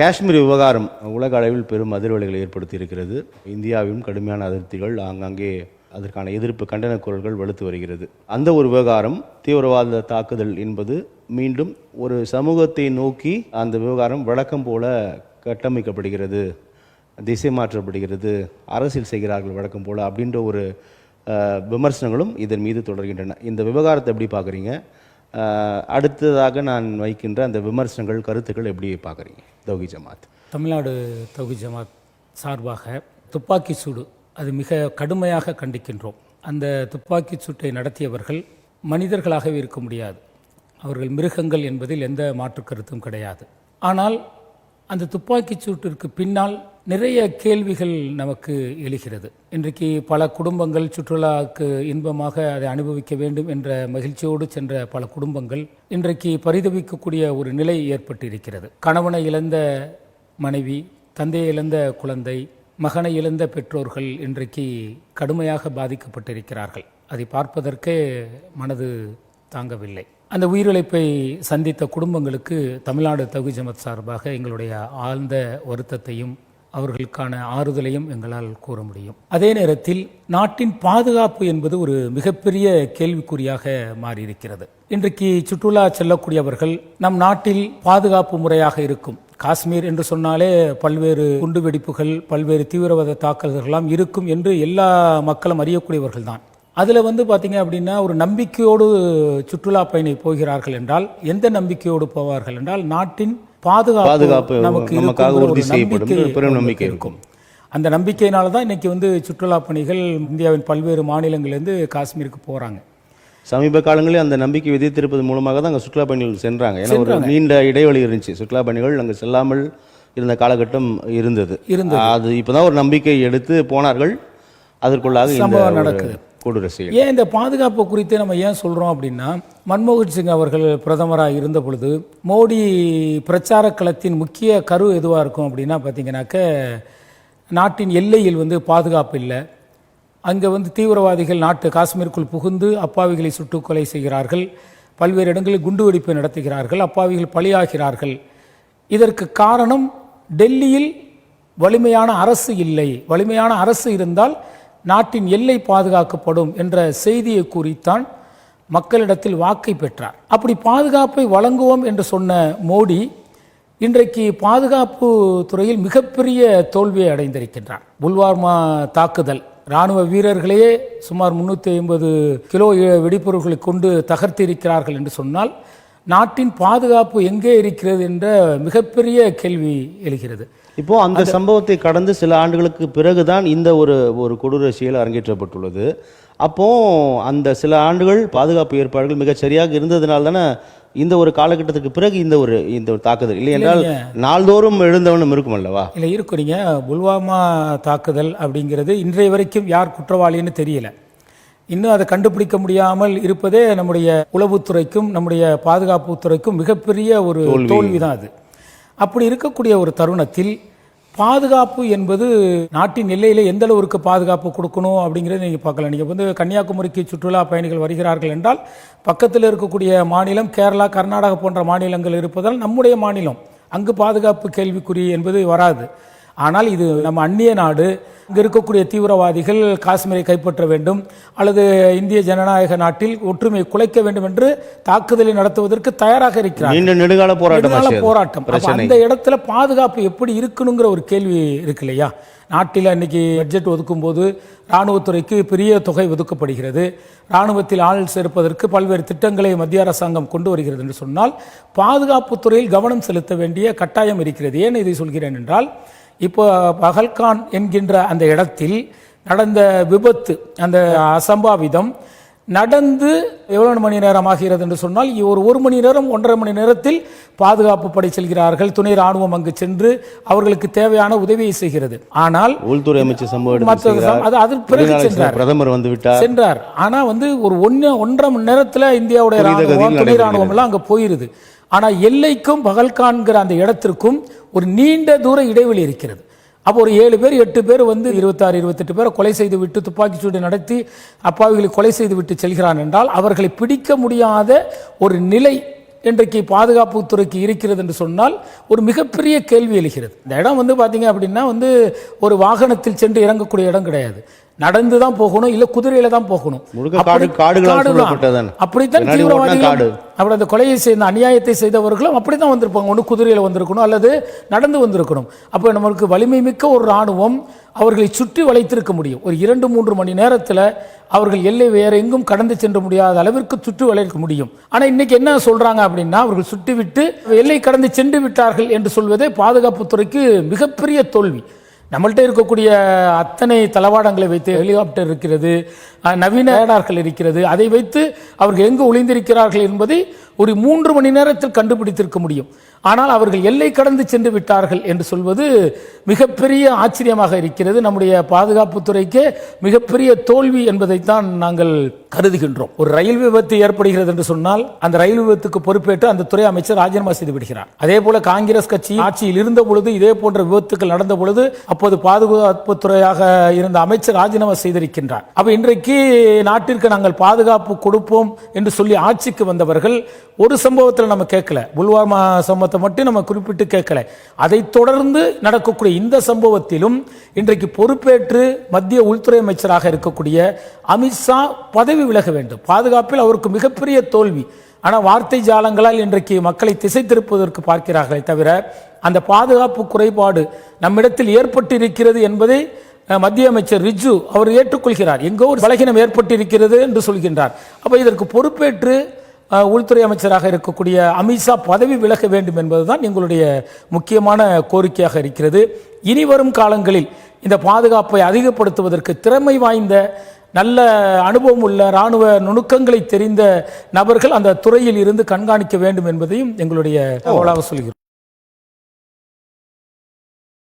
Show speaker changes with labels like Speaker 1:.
Speaker 1: காஷ்மீர் விவகாரம் உலக அளவில் பெரும் அதிர்வலைகளை ஏற்படுத்தி இருக்கிறது இந்தியாவிலும் கடுமையான அதிருப்திகள் ஆங்காங்கே அதற்கான எதிர்ப்பு கண்டன குரல்கள் வலுத்து வருகிறது. அந்த ஒரு விவகாரம் தீவிரவாத தாக்குதல் என்பது மீண்டும் ஒரு சமூகத்தை நோக்கி அந்த விவகாரம் வழக்கம் போல கட்டமைக்கப்படுகிறது திசை மாற்றப்படுகிறது அரசியல் செய்கிறார்கள் வழக்கம் போல அப்படின்ற ஒரு விமர்சனங்களும் இதன் மீது தொடர்கின்றன. இந்த விவகாரத்தை எப்படி பார்க்குறீங்க? அடுத்ததாக நான் வைக்கின்ற அந்த விமர்சனங்கள் கருத்துக்கள் எப்படி பார்க்குறீங்க? தௌகி ஜமாத்.
Speaker 2: தமிழ்நாடு தௌகி ஜமாத் சார்பாக துப்பாக்கி சூடு அது மிக கடுமையாக கண்டிக்கின்றோம். அந்த துப்பாக்கி சூட்டை நடத்தியவர்கள் மனிதர்களாகவே இருக்க முடியாது. அவர்கள் மிருகங்கள் என்பதில் எந்த மாற்று கருத்தும் கிடையாது. ஆனால் அந்த துப்பாக்கிச் சூட்டிற்கு பின்னால் நிறைய கேள்விகள் நமக்கு எழுகிறது. இன்றைக்கு பல குடும்பங்கள் சுற்றுலாவுக்கு இன்பமாக அதை அனுபவிக்க வேண்டும் என்ற மகிழ்ச்சியோடு சென்ற பல குடும்பங்கள் இன்றைக்கு பரிதவிக்கக்கூடிய ஒரு நிலை ஏற்பட்டிருக்கிறது. கணவனை இழந்த மனைவி தந்தையை இழந்த குழந்தை மகனை இழந்த பெற்றோர்கள் இன்றைக்கு கடுமையாக பாதிக்கப்பட்டிருக்கிறார்கள். அதை பார்ப்பதற்கே மனது தாங்கவில்லை. அந்த உயிரிழப்பை சந்தித்த குடும்பங்களுக்கு தமிழ்நாடு தகுதி ஜமத் சார்பாக எங்களுடைய ஆழ்ந்த வருத்தத்தையும் அவர்களுக்கான ஆறுதலையும் எங்களால் கூற முடியும். அதே நேரத்தில் நாட்டின் பாதுகாப்பு என்பது ஒரு மிகப்பெரிய கேள்விக்குறியாக மாறியிருக்கிறது. இன்றைக்கு சுற்றுலா செல்லக்கூடியவர்கள் நம் நாட்டில் பாதுகாப்பு முறையாக இருக்கும். காஷ்மீர் என்று சொன்னாலே பல்வேறு குண்டுவெடிப்புகள் பல்வேறு தீவிரவாத தாக்குதல்கள்லாம் இருக்கும் என்று எல்லா மக்களும் அறியக்கூடியவர்கள் தான் அதில் வந்து பார்த்தீங்க அப்படின்னா ஒரு நம்பிக்கையோடு சுற்றுலா பயணி போகிறார்கள் என்றால் எந்த நம்பிக்கையோடு போவார்கள் என்றால் நாட்டின்
Speaker 1: பாதுகாப்பு
Speaker 2: நமக்கு
Speaker 1: நமக்காக உறுதி செய்யப்படும். பெரும் நம்பிக்கை
Speaker 2: இருக்கும். அந்த நம்பிக்கையினால தான் இன்னைக்கு வந்து சுற்றுலா பணிகள் இந்தியாவின் பல்வேறு மாநிலங்கள்லேருந்து காஷ்மீருக்கு போகிறாங்க
Speaker 1: சமீப காலங்களில் அந்த நம்பிக்கை விதித்திருப்பது மூலமாக தான் அங்கே சுற்றுலா பயணிகள் சென்றாங்க. ஏன்னா ஒரு நீண்ட இடைவெளி இருந்துச்சு. சுற்றுலா பயணிகள் அங்கே செல்லாமல் இருந்த காலகட்டம் இருந்தது. அது இப்போதான் ஒரு நம்பிக்கை எடுத்து போனார்கள். அதற்குள்ளாக
Speaker 2: நடக்குது.
Speaker 1: கொடூர செயல்.
Speaker 2: ஏன் இந்த பாதுகாப்பு குறித்து நம்ம ஏன் சொல்கிறோம் அப்படின்னா மன்மோகன் சிங் அவர்கள் பிரதமராக இருந்த பொழுது மோடி பிரச்சார களத்தின் முக்கிய கரு எதுவாக இருக்கும் அப்படின்னா பார்த்தீங்கன்னாக்க நாட்டின் எல்லையில் வந்து பாதுகாப்பு இல்லை. அங்கே வந்து தீவிரவாதிகள் நாட்டு காஷ்மீருக்குள் புகுந்து அப்பாவிகளை சுட்டு கொலை செய்கிறார்கள். பல்வேறு இடங்களில் குண்டுவெடிப்பு நடத்துகிறார்கள். அப்பாவிகள் பலியாகிறார்கள். இதற்கு காரணம் டெல்லியில் வலிமையான அரசு இல்லை. வலிமையான அரசு இருந்தால் நாட்டின் எல்லை பாதுகாக்கப்படும் என்ற செய்தியை கூறித்தான் மக்களிடத்தில் வாக்கை பெற்றார். அப்படி பாதுகாப்பை வழங்குவோம் என்று சொன்ன மோடி இன்றைக்கு பாதுகாப்பு துறையில் மிகப்பெரிய தோல்வியை அடைந்திருக்கின்றார். புல்வார்மா தாக்குதல் ராணுவ வீரர்களையே சுமார் முன்னூற்றி ஐம்பது கிலோ வெடிப்பொருட்களை கொண்டு தகர்த்திருக்கிறார்கள் என்று சொன்னால் நாட்டின் பாதுகாப்பு எங்கே இருக்கிறது என்ற மிகப்பெரிய கேள்வி எழுகிறது.
Speaker 1: இப்போ அந்த சம்பவத்தை கடந்து சில ஆண்டுகளுக்கு பிறகுதான் இந்த ஒரு ஒரு கொடூர செயல் அரங்கேற்றப்பட்டுள்ளது. அப்போ அந்த சில ஆண்டுகள் பாதுகாப்பு ஏற்பாடுகள் மிகச் சரியாக இருந்ததுனால தானே இந்த ஒரு காலகட்டத்துக்கு பிறகு இந்த ஒரு இந்த ஒரு தாக்குதல். இல்லை என்றால் நாள்தோறும் எழுந்தவனும் இருக்கும் அல்லவா?
Speaker 2: இல்லை இருக்கும் நீங்க. புல்வாமா தாக்குதல் அப்படிங்கிறது இன்றைய வரைக்கும் யார் குற்றவாளின்னு தெரியல. இன்னும் அதை கண்டுபிடிக்க முடியாமல் இருப்பதே நம்முடைய உளவுத்துறைக்கும் நம்முடைய பாதுகாப்புத்துறைக்கும் மிகப்பெரிய ஒரு தோல்வி. தான் அது. அப்படி இருக்கக்கூடிய ஒரு தருணத்தில் பாதுகாப்பு என்பது நாட்டின் எல்லையில் எந்த அளவுக்கு பாதுகாப்பு கொடுக்கணும் அப்படிங்கிறத நீங்கள் பார்க்கலாம். நீங்கள் வந்து கன்னியாகுமரிக்கு சுற்றுலா பயணிகள் வருகிறார்கள் என்றால் பக்கத்தில் இருக்கக்கூடிய மாநிலம் கேரளா கர்நாடகா போன்ற மாநிலங்கள் இருப்பதால் நம்முடைய மாநிலம் அங்கு பாதுகாப்பு கேள்விக்குறி என்பது வராது. ஆனால் இது நம்ம அந்நிய நாடு. இங்கே இருக்கக்கூடிய தீவிரவாதிகள் காஷ்மீரை கைப்பற்ற வேண்டும். அல்லது இந்திய ஜனநாயக நாட்டில் ஒற்றுமையை குலைக்க வேண்டும் என்று தாக்குதலை நடத்துவதற்கு தயாராக இருக்கிறார்
Speaker 1: நெடுகால போராட்டம்.
Speaker 2: போராட்டம். அந்த இடத்துல பாதுகாப்பு எப்படி இருக்கணுங்கிற ஒரு கேள்வி இருக்கு இல்லையா? நாட்டில் இன்னைக்கு பட்ஜெட் ஒதுக்கும் போது இராணுவத்துறைக்கு பெரிய தொகை ஒதுக்கப்படுகிறது. இராணுவத்தில் ஆள் சேர்ப்பதற்கு பல்வேறு திட்டங்களை மத்திய அரசாங்கம் கொண்டு வருகிறது என்று சொன்னால் பாதுகாப்புத் துறையில் கவனம் செலுத்த வேண்டிய கட்டாயம் இருக்கிறது. ஏன் இதை சொல்கிறேன் என்றால் இப்போ பகல்கான் என்கின்ற அந்த இடத்தில் நடந்த விபத்து அந்த அசம்பாவிதம் நடந்து எவ்வளவு மணி நேரம் ஆகிறது என்று சொன்னால் ஒரு ஒரு மணி நேரம் ஒன்றரை மணி நேரத்தில் பாதுகாப்பு படை செல்கிறார்கள். துணை ராணுவம் அங்கு சென்று அவர்களுக்கு தேவையான உதவியை செய்கிறது. ஆனால்
Speaker 1: உள்துறை அமைச்சர் சம்பவம்.
Speaker 2: அது பிறகு சென்றார்.
Speaker 1: பிரதமர் வந்து விட்டார்.
Speaker 2: சென்றார். ஆனா வந்து ஒரு ஒன்னு ஒன்றரை மணி நேரத்துல இந்தியாவுடைய துணை ராணுவம் எல்லாம் அங்க போயிருது. ஆனால் எல்லைக்கும் பகல்கான்கிற அந்த இடத்திற்கும் ஒரு நீண்ட தூர இடைவெளி இருக்கிறது. அப்போ ஒரு ஏழு பேர் எட்டு பேர் வந்து இருபத்தாறு இருபத்தெட்டு பேரை கொலை செய்து விட்டு துப்பாக்கிச்சூடு நடத்தி அப்பாவிகளை கொலை செய்து விட்டு செல்கிறான் என்றால் அவர்களை பிடிக்க முடியாத ஒரு நிலை இன்றைக்கு பாதுகாப்புத்துறைக்கு இருக்கிறது என்று சொன்னால் ஒரு மிகப்பெரிய கேள்வி எழுகிறது. இந்த இடம் வந்து பார்த்தீங்க அப்படின்னா வந்து ஒரு வாகனத்தில் சென்று இறங்கக்கூடிய இடம் கிடையாது. நடந்து தான் போகணும் இல்ல குதிரையில தான் போகணும் அப்படி-. அப்படித்தான் தீவிரவாதிகள்
Speaker 1: காடு.
Speaker 2: அப்படி அந்த கொலையை செய்த அநியாயத்தை செய்தவர்களும் அப்படித்தான் வந்திருப்பாங்க. ஒன்று குதிரையில் வந்திருக்கணும் அல்லது நடந்து வந்திருக்கணும். அப்போ நமக்கு வலிமை மிக்க ஒரு இராணுவம் அவர்களை சுற்றி வளைத்திருக்க முடியும். ஒரு இரண்டு மூன்று மணி நேரத்தில் அவர்கள் எல்லை வேற எங்கும் கடந்து சென்று முடியாத அளவிற்கு சுற்றி வளைக்க முடியும். ஆனால் இன்னைக்கு என்ன சொல்றாங்க அப்படின்னா அவர்கள் சுட்டி விட்டு எல்லை கடந்து சென்று விட்டார்கள் என்று சொல்வதே பாதுகாப்புத்துறைக்கு மிகப்பெரிய தோல்வி. நம்மள்ட்ட இருக்கக்கூடிய அத்தனை தளவாடங்களை வைத்து ஹெலிகாப்டர் இருக்கிறது நவீன ரேடார்கள் இருக்கிறது அதை வைத்து அவர்கள் எங்கு ஒளிந்திருக்கிறார்கள் என்பதை ஒரு மூன்று மணி நேரத்தில் கண்டுபிடித்திருக்க முடியும். ஆனால் அவர்கள் எல்லை கடந்து சென்று விட்டார்கள் என்று சொல்வது மிகப்பெரிய ஆச்சரியமாக இருக்கிறது. நம்முடைய பாதுகாப்புத்துறைக்கே மிகப்பெரிய தோல்வி என்பதைத்தான் நாங்கள் கருதுகின்றோம். ஒரு ரயில் விபத்து ஏற்படுகிறது என்று சொன்னால் அந்த ரயில் விபத்துக்கு பொறுப்பேற்று அந்த துறை அமைச்சர் ராஜினாமா செய்து விடுகிறார். அதே போல காங்கிரஸ் கட்சி ஆட்சியில் இருந்த பொழுது இதே போன்ற விபத்துக்கள் நடந்த பொழுது அப்போது பாதுகாப்புத்துறையாக இருந்த அமைச்சர் ராஜினாமா செய்திருக்கின்றார். அப்ப இன்றைக்கு நாட்டிற்கு நாங்கள் பாதுகாப்பு கொடுப்போம் என்று சொல்லி ஆட்சிக்கு வந்தவர்கள் ஒரு சம்பவத்தில் நம்ம கேட்கல. புல்வாமா சம்பவத்தை மட்டும் நம்ம குறிப்பிட்டு கேட்கல. அதை தொடர்ந்து நடக்கக்கூடிய இந்த சம்பவத்திலும் இன்றைக்கு பொறுப்பேற்று மத்திய உள்துறை அமைச்சராக இருக்கக்கூடிய அமித்ஷா பதவி விலக வேண்டும். பாதுகாப்பில் அவருக்கு மிகப்பெரிய தோல்வி. ஆனால் வார்த்தை ஜாலங்களால் இன்றைக்கு மக்களை திசை திருப்புவதற்கு பார்க்கிறார்களே தவிர அந்த பாதுகாப்பு குறைபாடு நம்மிடத்தில் ஏற்பட்டு இருக்கிறது என்பதை மத்திய அமைச்சர் ரிஜு அவர் ஏற்றுக்கொள்கிறார். எங்கோ ஒரு பலகீனம் ஏற்பட்டு இருக்கிறது என்று சொல்கின்றார். அப்போ இதற்கு பொறுப்பேற்று உள்துறை அமைச்சராக இருக்கக்கூடிய அமித்ஷா பதவி விலக வேண்டும் என்பதுதான் எங்களுடைய முக்கியமான கோரிக்கையாக இருக்கிறது. இனி வரும் காலங்களில் இந்த பாதுகாப்பை அதிகப்படுத்துவதற்கு திறமை வாய்ந்த நல்ல அனுபவம் உள்ள இராணுவ நுணுக்கங்களை தெரிந்த நபர்கள் அந்த துறையில் இருந்து கண்காணிக்க வேண்டும் என்பதையும் எங்களுடைய தகவலாக சொல்கிறோம்.